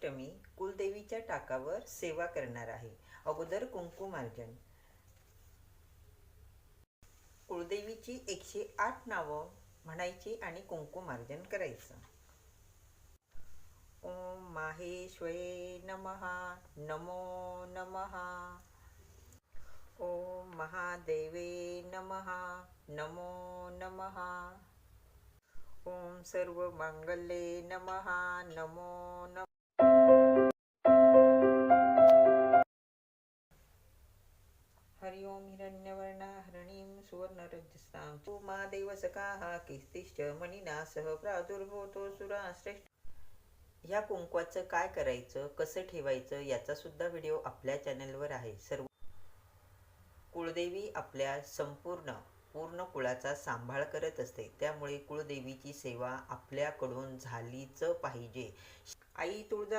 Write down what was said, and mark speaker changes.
Speaker 1: अष्टमी कुलदेवीच्या टाकावर सेवा करणार आहे. अगोदर कुंकुमार्जन. कुलदेवीची एकशे आठ नावं म्हणायची आणि कुंकुमार्जन करायचं. ओम माहेश्वरे नमः नमो नमः. ओम महादेवे नमः नमो नमः. ओम सर्व मंगले नमः नमो नम. हरि ओम हिरण्यवर्णा हरणीं सुवर्णरजस्तां मा सखाः कीर्तिश्च मणिना सह प्रादुर्भूतो सुरा श्रेष्ठ। ह्या कुंकवाचं काय करायचं कसं ठेवायचं याचा सुद्धा व्हिडिओ आपल्या चॅनलवर आहे. सर्व कुळदेवी आपल्या संपूर्ण पूर्ण कुळाचा सांभाळ करत असते. त्यामुळे कुळदेवीची सेवा आपल्याकडून झालीच पाहिजे. आई तुळजा